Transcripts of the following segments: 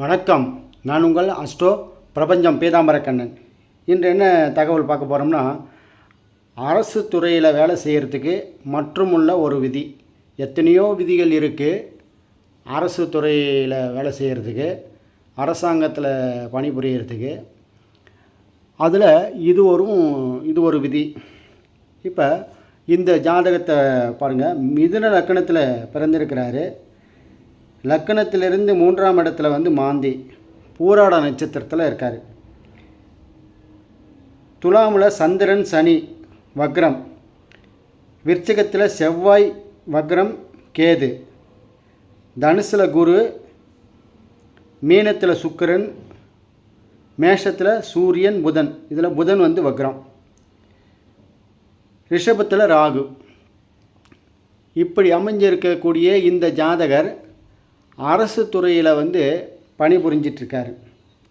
வணக்கம். நான் உங்கள் அஸ்டோ பிரபஞ்சம் பீதாம்பரக்கண்ணன் இன்று என்ன தகவல் பார்க்க போகிறோம்னா அரசு துறையில் வேலை செய்கிறதுக்கு மற்றும் உள்ள ஒரு விதி. எத்தனையோ விதிகள் இருக்குது அரசு துறையில் வேலை செய்கிறதுக்கு அரசாங்கத்தில் பணிபுரியறதுக்கு. அதில் இது ஒரு இது ஒரு விதி. இப்போ இந்த ஜாதகத்தை பாருங்கள் மிதுன லக்கணத்தில் பிறந்திருக்கிறாரு. லக்கணத்திலிருந்து மூன்றாம் இடத்துல வந்து மாந்தி பூராட நட்சத்திரத்தில் இருக்கார். துலாமில் சந்திரன் சனி வக்ரம். விருச்சிகத்தில் செவ்வாய் வக்ரம் கேது. தனுசில் குரு மீனத்தில் சுக்கிரன் மேஷத்தில் சூரியன் புதன். இதில் புதன் வந்து வக்ரம். ரிஷபத்தில் ராகு. இப்படி அமைஞ்சிருக்கக்கூடிய இந்த ஜாதகர் அரசு துறையில் வந்து பணிபுரிஞ்சிட்ருக்காரு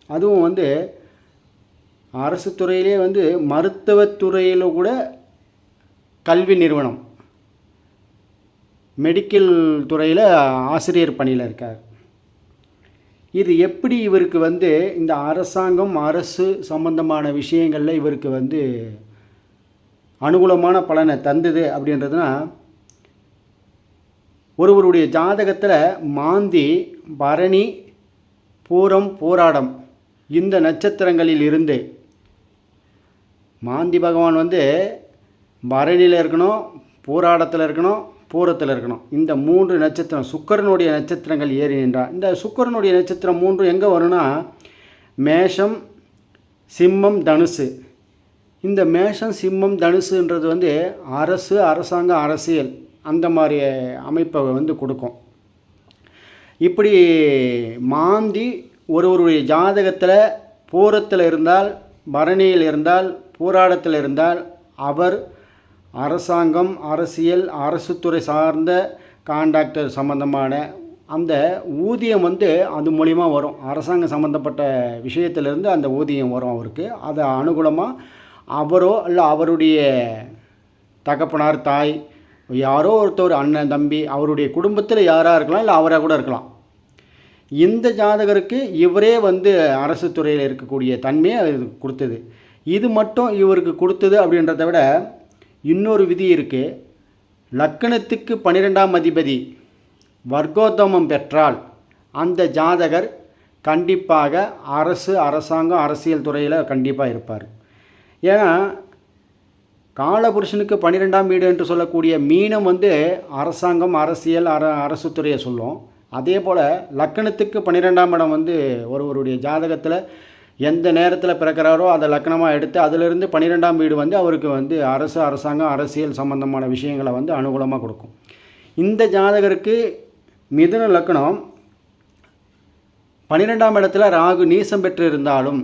அதுவும் வந்து அரசு துறையிலே வந்து மருத்துவத்துறையில் கூட கல்வி நிறுவனம். மெடிக்கல் துறையில் ஆசிரியர் பணியில் இருக்கார். இது எப்படி இவருக்கு வந்து இந்த அரசாங்கம் அரசு சம்பந்தமான விஷயங்களில் இவருக்கு வந்து அனுகூலமான பலனை தந்தது அப்படின்றதுனா ஒருவருடைய ஜாதகத்தில் மாந்தி பரணி பூரம் போராடம் இந்த நட்சத்திரங்களில் இருந்து மாந்தி பகவான் வந்து பரணியில் இருக்கணும் பூராடத்தில் இருக்கணும் பூரத்தில் இருக்கணும். இந்த மூன்று நட்சத்திரம் சுக்கரனுடைய நட்சத்திரங்கள் ஏறி நின்றார் இந்த சுக்கரனுடைய நட்சத்திரம் மூன்று எங்கே வரும்னா மேஷம் சிம்மம் தனுசு. இந்த மேஷம் சிம்மம் தனுசுன்றது வந்து அரசு அரசாங்க அரசியல். அந்த மாதிரி அமைப்பை வந்து கொடுக்கும். இப்படி மாந்தி ஒருவருடைய ஜாதகத்தில் பூரத்தில் இருந்தால் பரணியில் இருந்தால் பூராடத்தில் இருந்தால் அவர் அரசாங்கம் அரசியல் அரசு துறை சார்ந்த கான்ட்ராக்டர் சம்மந்தமான அந்த ஊதியம் வந்து அது மூலிமா வரும். அரசாங்கம் சம்மந்தப்பட்ட விஷயத்திலிருந்து அந்த ஊதியம் வரும் அவருக்கு. அதை அனுகூலமாக அவரோ இல்லை அவருடைய தகப்பனார் தாய் யாரோ ஒருத்தர் அண்ணன் தம்பி அவருடைய குடும்பத்தில் யாராக இருக்கலாம் இல்லை அவராக கூட இருக்கலாம். இந்த ஜாதகருக்கு இவரே வந்து அரசு துறையில் இருக்கக்கூடிய தன்மையை அது கொடுத்தது. இது மட்டும் இவருக்கு கொடுத்தது அப்படின்றத விட இன்னொரு விதி இருக்குது லக்கணத்துக்கு பன்னிரெண்டாம் அதிபதி வர்க்கோத்தமம் பெற்றால் அந்த ஜாதகர் கண்டிப்பாக அரசு அரசாங்கம் அரசியல் துறையில் கண்டிப்பாக இருப்பார். ஏன்னா காலபுருஷனுக்கு பன்னிரெண்டாம் வீடு என்று சொல்லக்கூடிய மீனம் வந்து அரசாங்கம் அரசியல் அர அரசு துறையை சொல்லும். அதே போல் லக்கணத்துக்கு பன்னிரெண்டாம் இடம் வந்து ஒருவருடைய ஜாதகத்தில் எந்த நேரத்தில் பிறக்கிறாரோ அதை லக்கணமாக எடுத்து அதிலிருந்து பன்னிரெண்டாம் வீடு வந்து அவருக்கு வந்து அரசு அரசாங்கம் அரசியல் சம்பந்தமான விஷயங்களை வந்து அனுகூலமாக கொடுக்கும். இந்த ஜாதகருக்கு மிதுன லக்கணம் பன்னிரெண்டாம் இடத்துல ராகு நீசம் பெற்று இருந்தாலும்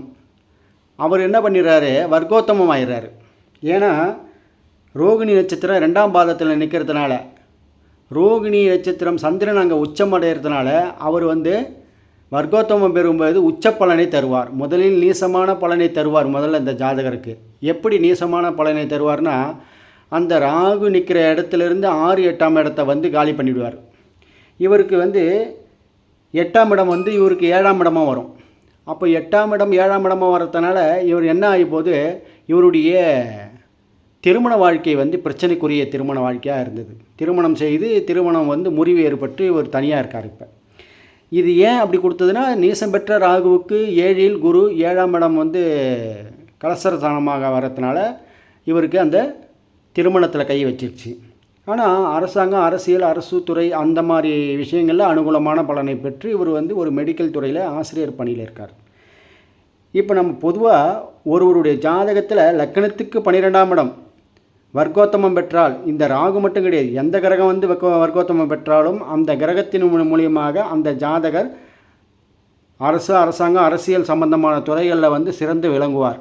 அவர் என்ன பண்ணிடுறாரு? வர்க்கோத்தமம் ஆயிடுறாரு ஏன்னா ரோகிணி நட்சத்திரம் ரெண்டாம் பாதத்தில் நிற்கிறதுனால ரோகிணி நட்சத்திரம் சந்திரன் அங்கே உச்சமடைகிறதுனால அவர் வந்து வர்க்கோத்தமம் பெறும்போது உச்ச பலனை தருவார். முதலில் நீசமான பலனை தருவார் முதல்ல இந்த ஜாதகருக்கு. எப்படி நீசமான பலனை தருவார்னா அந்த ராகு நிற்கிற இடத்துலேருந்து ஆறு எட்டாம் இடத்த வந்து காலி பண்ணிவிடுவார் இவருக்கு வந்து எட்டாம் இடம் வந்து இவருக்கு ஏழாம் இடமாக வரும். அப்போ எட்டாம் இடம் ஏழாம் இடமாக வரதுனால இவர் என்ன ஆகிப்போது இவருடைய திருமண வாழ்க்கை வந்து பிரச்சனைக்குரிய திருமண வாழ்க்கையாக இருந்தது. திருமணம் செய்து திருமணம் வந்து முறிவு ஏற்பட்டு இவர் தனியாக இருக்கார் இப்போ. இது ஏன் அப்படி கொடுத்ததுன்னா நீசம் பெற்ற ராகுவுக்கு ஏழில் குரு ஏழாம் இடம் வந்து கலசரதானமாக வரதுனால இவருக்கு அந்த திருமணத்தில் கை வச்சிருச்சு. ஆனால் அரசாங்கம் அரசியல் அரசு துறை அந்த மாதிரி விஷயங்களில் அனுகூலமான பலனை பெற்று இவர் வந்து ஒரு மெடிக்கல் துறையில் ஆசிரியர் பணியில் இருக்கார். இப்போ நம்ம பொதுவாக ஒருவருடைய ஜாதகத்தில் லக்கணத்துக்கு பன்னிரெண்டாம் இடம் வர்க்கோத்தமம் பெற்றால் இந்த ராகு மட்டும் கிடையாது. எந்த கிரகம் வந்து வர்க்கோ வர்க்கோத்தமம் பெற்றாலும் அந்த கிரகத்தின் மூலியமாக அந்த ஜாதகர் அரசு அரசாங்கம் அரசியல் சம்பந்தமான துறைகளில் வந்து சிறந்து விளங்குவார்.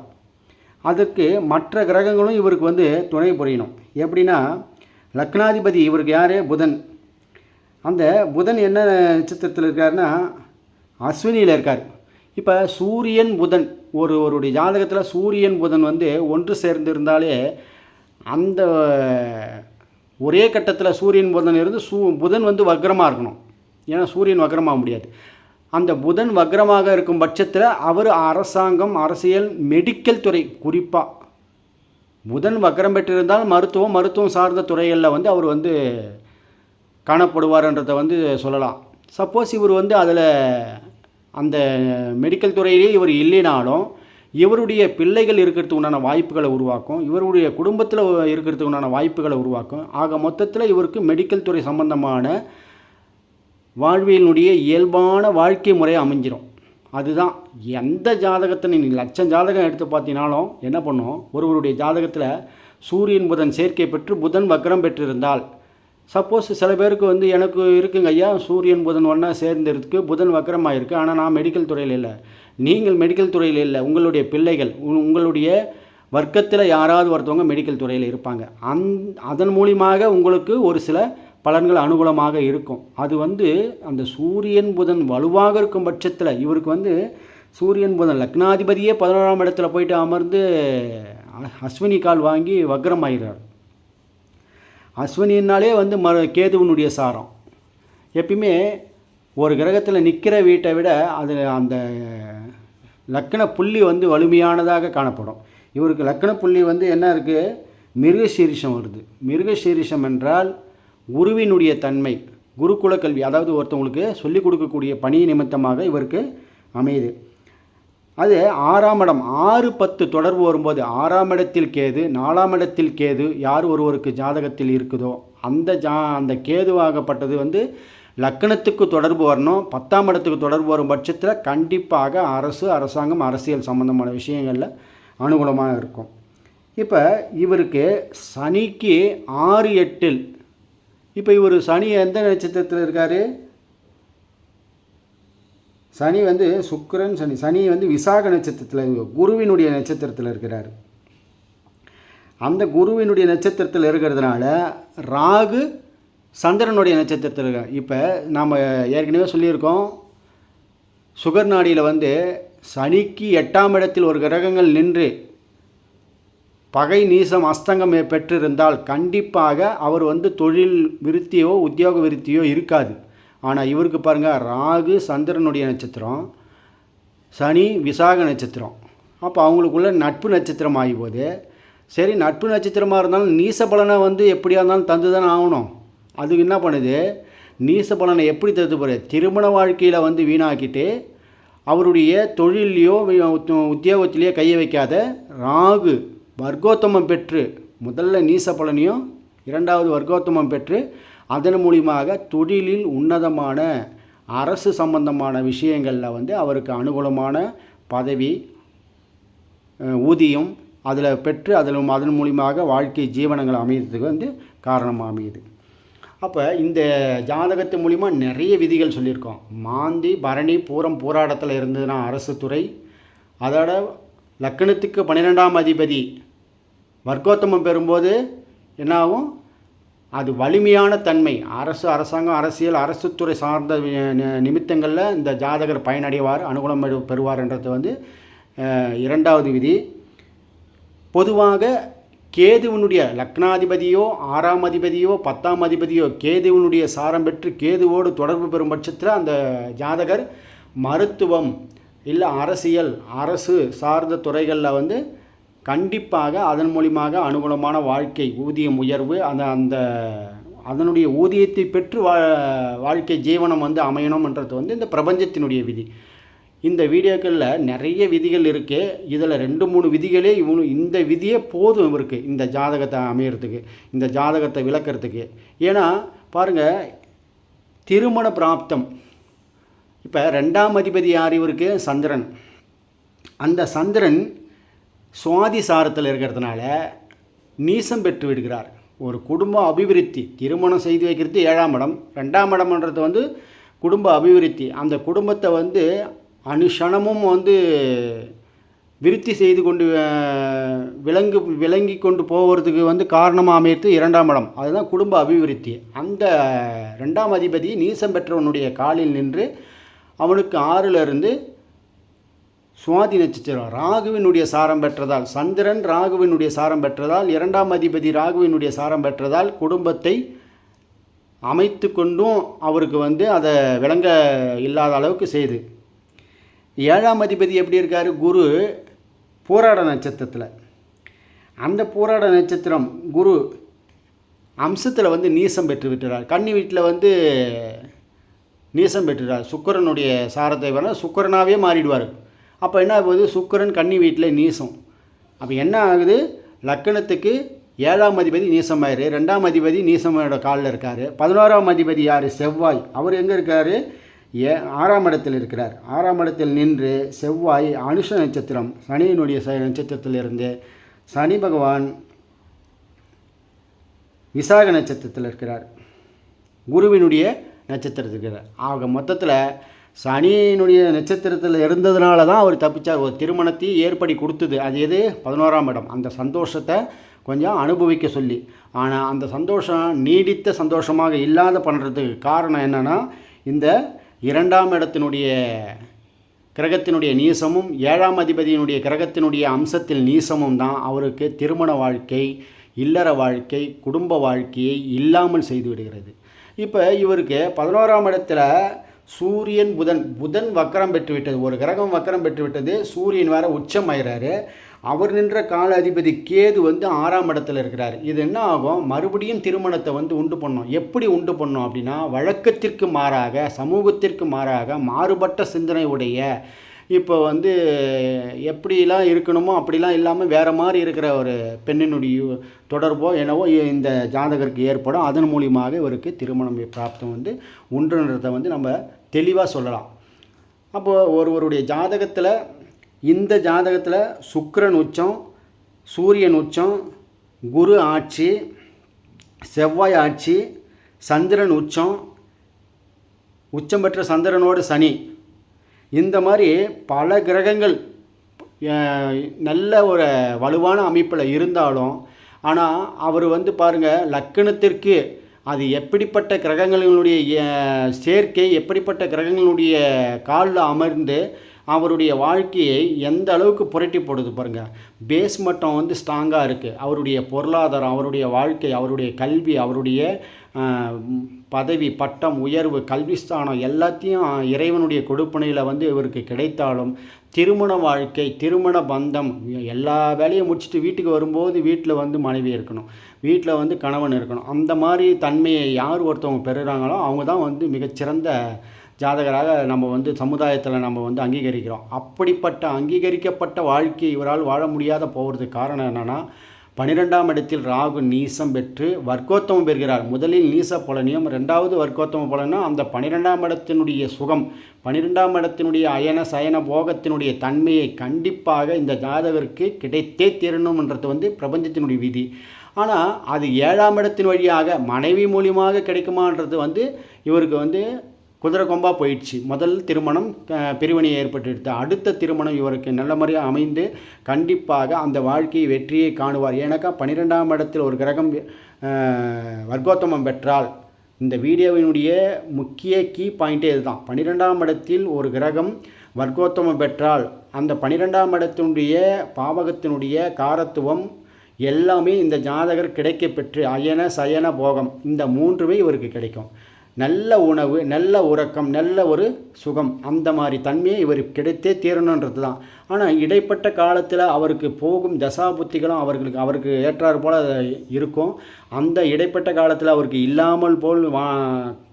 அதுக்கு மற்ற கிரகங்களும் இவருக்கு வந்து துணை புரியணும். எப்படின்னா லக்னாதிபதி இவருக்கு யார்? புதன். அந்த புதன் என்ன நட்சத்திரத்தில் இருக்காருன்னா அஸ்வினியில் இருக்கார். இப்போ சூரியன் புதன். ஒரு ஒருடைய ஜாதகத்தில் சூரியன் புதன் வந்து ஒன்று சேர்ந்து இருந்தாலே அந்த ஒரே கட்டத்தில் சூரியன் புதன் இருந்து சூ புதன் வந்து வக்ரமாக இருக்கணும். ஏன்னா சூரியன் வக்ரமாக முடியாது. அந்த புதன் வக்ரமாக இருக்கும் பட்சத்தில் அவர் அரசாங்கம் அரசியல் மெடிக்கல் துறை குறிப்பாக புதன் வக்ரம் பெற்றிருந்தால் மருத்துவம் மருத்துவம் சார்ந்த துறைகளில் வந்து அவர் வந்து காணப்படுவார்ன்றதை வந்து சொல்லலாம். சப்போஸ் இவர் வந்து அதில் அந்த மெடிக்கல் துறையிலே இவர் இல்லைனாலும் இவருடைய பிள்ளைகள் இருக்கிறதுக்கு உண்டான வாய்ப்புகளை உருவாக்கும் இவருடைய குடும்பத்தில் இருக்கிறதுக்கு உண்டான வாய்ப்புகளை உருவாக்கும். ஆக மொத்தத்தில் இவருக்கு மெடிக்கல் துறை சம்பந்தமான வாழ்வியலினுடைய இயல்பான வாழ்க்கை முறை அமைஞ்சிரும். அதுதான் எந்த ஜாதகத்தை நீ லட்சம் ஜாதகம் எடுத்து பார்த்தீங்கனாலும் என்ன பண்ணும்? ஒருவருடைய ஜாதகத்தில் சூரியன் புதன் சேர்க்கை பெற்று புதன் வக்ரம் பெற்றிருந்தால் சப்போஸ் சில பேருக்கு வந்து எனக்கு இருக்குங்க ஐயா சூரியன் புதன் ஒன்றா சேர்ந்துருக்கு புதன் வக்கரமாக இருக்குது ஆனால் நான் மெடிக்கல் துறையில் இல்லை. நீங்கள் மெடிக்கல் துறையில் இல்லை உங்களுடைய பிள்ளைகள் உ- உங்களுடைய வர்க்கத்தில் யாராவது ஒருத்தவங்க மெடிக்கல் துறையில் இருப்பாங்க. அந் அதன் மூலியமாக உங்களுக்கு ஒரு சில பலன்கள் அனுகூலமாக இருக்கும். அது வந்து அந்த சூரியன் புதன் வலுவாக இருக்கும் பட்சத்தில் இவருக்கு வந்து சூரியன் புதன் லக்னாதிபதியே பதினோராம் இடத்துல போயிட்டு அமர்ந்து அஸ்வினி கால் வாங்கி வக்ரம் ஆகிறார் அஸ்வினின்னாலே வந்து மறு கேதுவனுடைய சாரம். எப்பயுமே ஒரு கிரகத்தில் நிற்கிற வீட்டை விட அது அந்த லக்கண புள்ளி வந்து வலிமையானதாக காணப்படும். இவருக்கு லக்கண புள்ளி வந்து என்ன இருக்குது மிருகசீரிஷம் வருது. மிருகசீரிஷம் என்றால் குருவினுடைய தன்மை குருகுல கல்வி அதாவது ஒருத்தவங்களுக்கு சொல்லிக் கொடுக்கக்கூடிய பணி நிமித்தமாக இவருக்கு அமையுது. அது ஆறாம் இடம் ஆறு பத்து தொடர்பு வரும்போது ஆறாம் இடத்தில் கேது நாலாம் இடத்தில் கேது யார் ஒருவருக்கு ஜாதகத்தில் இருக்குதோ அந்த ஜா அந்த கேதுவாகப்பட்டது வந்து லக்கணத்துக்கு தொடர்பு வரணும். பத்தாம் இடத்துக்கு தொடர்பு வரும் பட்சத்தில் கண்டிப்பாக அரசு அரசாங்கம் அரசியல் சம்பந்தமான விஷயங்களில் அனுகூலமாக இருக்கும். இப்போ இவருக்கு சனிக்கு ஆறு எட்டில் இப்போ இவர் சனி எந்த நட்சத்திரத்தில் இருக்கார்? சனி வந்து சுக்கரன் சனி சனி வந்து விசாக நட்சத்திரத்தில் குருவினுடைய நட்சத்திரத்தில் இருக்கிறார். அந்த குருவினுடைய நட்சத்திரத்தில் இருக்கிறதுனால ராகு சந்திரனுடைய நட்சத்திரத்தில் இருக்கார் இப்போ நாம் ஏற்கனவே சொல்லியிருக்கோம் சுகர் நாடியில் வந்து சனிக்கு எட்டாம் இடத்தில் ஒரு கிரகங்கள் நின்று பகை நீசம் அஸ்தங்கம் பெற்றிருந்தால் கண்டிப்பாக அவர் வந்து தொழில் விருத்தியோ உத்தியோக விருத்தியோ இருக்காது. ஆனால் இவருக்கு பாருங்கள் ராகு சந்திரனுடைய நட்சத்திரம் சனி விசாக நட்சத்திரம். அப்போ அவங்களுக்குள்ள நட்பு நட்சத்திரம் ஆகிப்போது சரி நட்பு நட்சத்திரமாக இருந்தாலும் நீச பலனை வந்து எப்படியா இருந்தாலும் தந்து தானே ஆகணும். அதுக்கு என்ன பண்ணுது? நீச பலனை எப்படி தடுத்து போகிற திருமண வாழ்க்கையில் வந்து வீணாக்கிட்டு அவருடைய தொழிலையோ உத்தியோகத்திலேயோ கையை வைக்காத ராகு வர்க்கோத்தமம் பெற்று முதல்ல நீச பலனையும் இரண்டாவது வர்க்கோத்தமம் பெற்று அதன் மூலியமாக தொழிலில் உன்னதமான அரசு சம்பந்தமான விஷயங்களில் வந்து அவருக்கு அனுகூலமான பதவி ஊதியம் அதில் பெற்று அதில் அதன் மூலியமாக வாழ்க்கை ஜீவனங்கள் அமையறதுக்கு வந்து காரணமாக அமையுது அப்போ இந்த ஜாதகத்து மூலிமா நிறைய விதிகள் சொல்லியிருக்கோம். மாந்தி பரணி பூரம் போராட்டத்தில் இருந்ததுன்னா அரசு துறை. அதோட லக்கணத்துக்கு பன்னிரெண்டாம் அதிபதி வர்க்கோத்தமம் பெறும்போது என்னாகும்? அது வலிமையான தன்மை. அரசு அரசாங்கம் அரசியல் அரசு துறை சார்ந்த நி- நிமித்தங்களில் இந்த ஜாதகர் பயனடைவார் அனுகூலம் பெறுவார் பெறுவார்ன்றது வந்து இரண்டாவது விதி. பொதுவாக கேதுவினுடைய லக்னாதிபதியோ ஆறாம் அதிபதியோ பத்தாம் அதிபதியோ கேதுவினுடைய சாரம் பெற்று கேதுவோடு தொடர்பு பெறும் பட்சத்தில் அந்த ஜாதகர் மருத்துவம் இல்லை அரசியல் அரசு சார்ந்த துறைகளில் வந்து கண்டிப்பாக அதன் மூலியமாக அனுகூலமான வாழ்க்கை ஊதியம் உயர்வு அந்த அந்த அதனுடைய ஊதியத்தை பெற்று வா வாழ்க்கை ஜீவனம் வந்து அமையணும்ன்றது வந்து இந்த பிரபஞ்சத்தினுடைய விதி. இந்த வீடியோக்களில் நிறைய விதிகள் இருக்குது இதில் ரெண்டு மூணு விதிகளே இவனு இந்த விதியே போதும் இவருக்கு இந்த ஜாதகத்தை அமையறதுக்கு இந்த ஜாதகத்தை விளக்கிறதுக்கு. ஏன்னா பாருங்கள் திருமண பிராப்தம். இப்போ ரெண்டாம் அதிபதி யார் இவருக்கு? சந்திரன். அந்த சந்திரன் சுவாதி சாரத்தில் இருக்கிறதுனால நீசம் பெற்று விடுகிறார். ஒரு குடும்ப அபிவிருத்தி திருமணம் செய்து வைக்கிறது ஏழாம் இடம். ரெண்டாம் இடம்ன்றது வந்து குடும்ப அபிவிருத்தி. அந்த குடும்பத்தை வந்து அனுஷணமும் வந்து விருத்தி செய்து கொண்டு விளங்கு விளங்கி கொண்டு போகிறதுக்கு வந்து காரணமாக அமைத்து இரண்டாம் இடம். அதுதான் குடும்ப அபிவிருத்தி. அந்த ரெண்டாம் அதிபதி நீசம் பெற்றவனுடைய காலில் நின்று அவனுக்கு ஆறிலிருந்து சுவாதி நட்சத்திரம் ராகுவினுடைய சாரம் பெற்றதால் சந்திரன் ராகுவினுடைய சாரம் பெற்றதால் இரண்டாம் அதிபதி ராகுவினுடைய சாரம் பெற்றதால் குடும்பத்தை அமைத்து கொண்டும் அவருக்கு வந்து அதை விளங்க இல்லாத அளவுக்கு செய்து. ஏழாம் அதிபதி எப்படி இருக்கார்? குரு போராட நட்சத்திரத்தில். அந்த போராட நட்சத்திரம் குரு அம்சத்தில் வந்து நீசம் பெற்று விட்டுறார் கன்னி வீட்டில் வந்து நீசம் பெற்றுறார் சுக்கரனுடைய சாரத்தை வர சுக்கரனாகவே மாறிடுவார். அப்போ என்ன ஆகுது? சுக்கரன் கன்னி வீட்டில் நீசம். அப்போ என்ன ஆகுது? லக்கணத்துக்கு ஏழாம் அதிபதி நீசமாயிரு. ரெண்டாம் அதிபதி நீசமையோட காலில் இருக்கார். பதினோராம் அதிபதி யார்? செவ்வாய். அவர் எங்கே இருக்கார்? ஏ ஆறாம் இடத்தில் இருக்கிறார். ஆறாம் இடத்தில் நின்று செவ்வாய் அனுஷ நட்சத்திரம் சனியினுடைய ச நட்சத்திரத்திலிருந்து சனி பகவான் விசாக நட்சத்திரத்தில் இருக்கிறார். குருவினுடைய நட்சத்திரத்தில் இருக்கிறார். ஆக மொத்தத்தில் சனியினுடைய நட்சத்திரத்தில் இருந்ததுனால தான் அவர் தப்பிச்சார். ஒரு திருமணத்தை ஏற்படி கொடுத்தது. அது எது? பதினோராம் இடம். அந்த சந்தோஷத்தை கொஞ்சம் அனுபவிக்க சொல்லி. ஆனால் அந்த சந்தோஷம் நீடித்த சந்தோஷமாக இல்லாத பண்ணுறதுக்கு காரணம் என்னென்னா இந்த இரண்டாம் இடத்தினுடைய கிரகத்தினுடைய நீசமும் ஏழாம் அதிபதியினுடைய கிரகத்தினுடைய அம்சத்தில் நீசமும் தான் அவருக்கு திருமண வாழ்க்கை இல்லற வாழ்க்கை குடும்ப வாழ்க்கையை இல்லாமல் செய்து விடுகிறது. இப்போ இவருக்கு பதினோராம் இடத்துல சூரியன் புதன் புதன் வக்கரம் பெற்றுவிட்டது. ஒரு கிரகம் வக்கரம் பெற்றுவிட்டது. சூரியன் வேற உச்சம் ஆயிறாரு அவர் நின்ற கால அதிபதி கேது வந்து ஆறாம் இடத்துல இருக்கிறார். இது என்ன ஆகும்? மறுபடியும் திருமணத்தை வந்து உண்டு பண்ணோம். எப்படி உண்டு பண்ணோம் அப்படின்னா வழக்கத்திற்கு மாறாக சமூகத்திற்கு மாறாக மாறுபட்ட சிந்தனை உடைய இப்போ வந்து எப்படிலாம் இருக்கணுமோ அப்படிலாம் இல்லாமல் வேறு மாதிரி இருக்கிற ஒரு பெண்ணினுடைய தொடர்போ என்னவோ இந்த ஜாதகருக்கு ஏற்படும். அதன் மூலியமாக இவருக்கு திருமணம் பிராப்தம் வந்து உண்டுன்றதை வந்து நம்ம தெளிவாக சொல்லலாம். அப்போது ஒருவருடைய ஜாதகத்தில் இந்த ஜாதகத்தில் சுக்கிரன் உச்சம் சூரியன் உச்சம் குரு ஆட்சி செவ்வாய் ஆட்சி சந்திரன் உச்சம் உச்சம் பெற்ற சந்திரனோடு சனி இந்த மாதிரி பல கிரகங்கள் நல்ல ஒரு வலுவான அமைப்பில் இருந்தாலும் ஆனால் அவர் வந்து பாருங்கள் லக்கணத்திற்கு அது எப்படிப்பட்ட கிரகங்களினுடைய சேர்க்கை எப்படிப்பட்ட கிரகங்களுடைய காலில் அமர்ந்து அவருடைய வாழ்க்கையை எந்த அளவுக்கு புரட்டி போடுது பாருங்கள் பேஸ் மட்டம் வந்து ஸ்ட்ராங்காக இருக்குது அவருடைய பொருளாதாரம் அவருடைய வாழ்க்கை அவருடைய கல்வி அவருடைய பதவி பட்டம் உயர்வு கல்விஸ்தானம் எல்லாத்தையும் இறைவனுடைய கொடுப்பனையில் வந்து இவருக்கு கிடைத்தாலும் திருமண வாழ்க்கை திருமண பந்தம் எல்லா வேலையும் முடிச்சுட்டு வீட்டுக்கு வரும்போது வீட்டில் வந்து மனைவி இருக்கணும். வீட்டில் வந்து கணவன் இருக்கணும். அந்த மாதிரி தன்மையை யார் ஒருத்தவங்க பெறுகிறாங்களோ அவங்க தான் வந்து மிகச்சிறந்த ஜாதகராக நம்ம வந்து சமுதாயத்தில் நம்ம வந்து அங்கீகரிக்கிறோம். அப்படிப்பட்ட அங்கீகரிக்கப்பட்ட வாழ்க்கை இவரால் வாழ முடியாத போகிறதுக்கு காரணம் என்னென்னா பனிரெண்டாம் இடத்தில் ராகு நீசம் பெற்று வர்க்கோத்தமம் பெறுகிறார். முதலில் நீச பலனியும் ரெண்டாவது வர்க்கோத்தம பலனும் அந்த பன்னிரெண்டாம் இடத்தினுடைய சுகம் பன்னிரெண்டாம் இடத்தினுடைய அயன சயன போகத்தினுடைய தன்மையை கண்டிப்பாக இந்த ஜாதகருக்கு கிடைத்தே தீரணும்ன்றது வந்து பிரபஞ்சத்தினுடைய விதி. ஆனால் அது ஏழாம் இடத்தின் வழியாக மனைவி மூலியமாக கிடைக்குமான்றது வந்து இவருக்கு வந்து குதிரை கொம்பா போயிடுச்சு. முதல் திருமணம் பிரிவினை ஏற்பட்டுடுது அடுத்த திருமணம் இவருக்கு நல்ல முறையாக அமைந்து கண்டிப்பாக அந்த வாழ்க்கையை வெற்றியை காணுவார். ஏன்னாக்கா பன்னிரெண்டாம் இடத்தில் ஒரு கிரகம் வர்க்கோத்தமம் பெற்றால் இந்த வீடியோவினுடைய முக்கிய கீ பாயிண்ட்டே இதுதான். பன்னிரெண்டாம் இடத்தில் ஒரு கிரகம் வர்க்கோத்தமம் பெற்றால் அந்த பன்னிரெண்டாம் இடத்தினுடைய பாவகத்தினுடைய காரத்துவம் எல்லாமே இந்த ஜாதகர் கிடைக்க பெற்று அயன சயன போகம் இந்த மூன்றுமே இவருக்கு கிடைக்கும். நல்ல உணவு நல்ல உறக்கம் நல்ல ஒரு சுகம் அந்த மாதிரி தன்மையை இவருக்கு கிடைத்தே தீரணுன்றது தான். ஆனால் இடைப்பட்ட காலத்தில் அவருக்கு போகும் தசாபுத்திகளும் அவர்களுக்கு அவருக்கு ஏற்றாறு போல் இருக்கும். அந்த இடைப்பட்ட காலத்தில் அவருக்கு இல்லாமல் போல் வா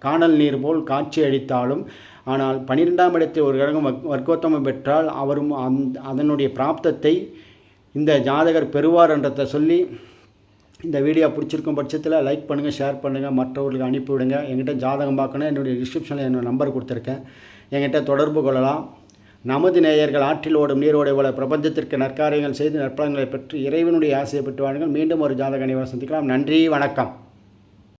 காணல் நீர் போல் காட்சி அளித்தாலும் ஆனால் பனிரெண்டாம் இடத்தில் ஒரு கிரகம் வர்க்கோத்தமம் பெற்றால் அவரும் அந் அதனுடைய பிராப்தத்தை இந்த ஜாதகர் பெறுவார் என்றதை சொல்லி இந்த வீடியோ பிடிச்சிருக்கும் பட்சத்தில் லைக் பண்ணுங்கள் ஷேர் பண்ணுங்கள் மற்றவர்களுக்கு அனுப்பிவிடுங்க என்கிட்ட ஜாதகம் பார்க்கணும் என்னுடைய டிஸ்கிரிப்ஷனில் என்னோட நம்பர் கொடுத்துருக்கேன். என்கிட்ட தொடர்பு கொள்ளலாம். நமது நேயர்கள் ஆற்றில் ஓடும் நீரோடை போல பிரபஞ்சத்திற்கு நற்காரியங்கள் செய்து நற்பலங்களை பெற்று இறைவனுடைய ஆசையை பெற்று வாழுங்கள். மீண்டும் ஒரு ஜாதக அனைவரை சந்திக்கலாம். நன்றி வணக்கம்.